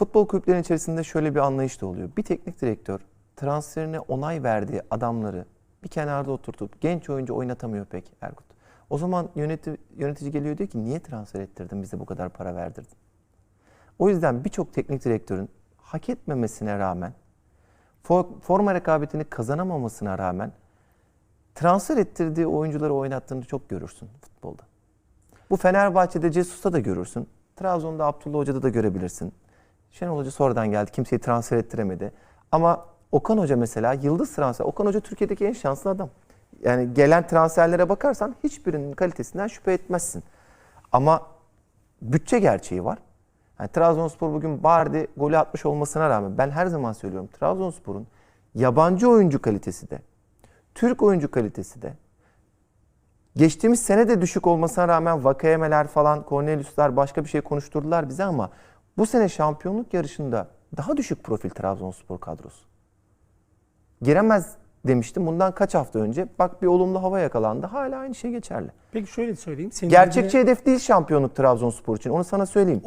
Futbol kulüplerinin içerisinde şöyle bir anlayış da oluyor. Bir teknik direktör transferine onay verdiği adamları bir kenarda oturtup genç oyuncu oynatamıyor pek Erkut. O zaman yönetici, yönetici geliyor diyor ki niye transfer ettirdin bize bu kadar para verdirdin? O yüzden birçok teknik direktörün hak etmemesine rağmen for- forma rekabetini kazanamamasına rağmen transfer ettirdiği oyuncuları oynattığını çok görürsün futbolda. Bu Fenerbahçe'de Cesus'ta da görürsün. Trabzon'da Abdullah Hoca'da da görebilirsin. Şenol Hoca sonradan geldi. Kimseyi transfer ettiremedi. Ama Okan Hoca mesela yıldız transfer. Okan Hoca Türkiye'deki en şanslı adam. Yani gelen transferlere bakarsan hiçbirinin kalitesinden şüphe etmezsin. Ama bütçe gerçeği var. Yani Trabzonspor bugün Bardi golü atmış olmasına rağmen ben her zaman söylüyorum Trabzonspor'un yabancı oyuncu kalitesi de Türk oyuncu kalitesi de geçtiğimiz sene de düşük olmasına rağmen Vakayemeler falan Cornelius'lar başka bir şey konuşturdular bize ama bu sene şampiyonluk yarışında daha düşük profil Trabzonspor kadrosu. Giremez demiştim bundan kaç hafta önce. Bak bir olumlu hava yakalandı. Hala aynı şey geçerli. Peki şöyle söyleyeyim. Senin Gerçekçi dediğine- hedef değil şampiyonluk Trabzonspor için. Onu sana söyleyeyim.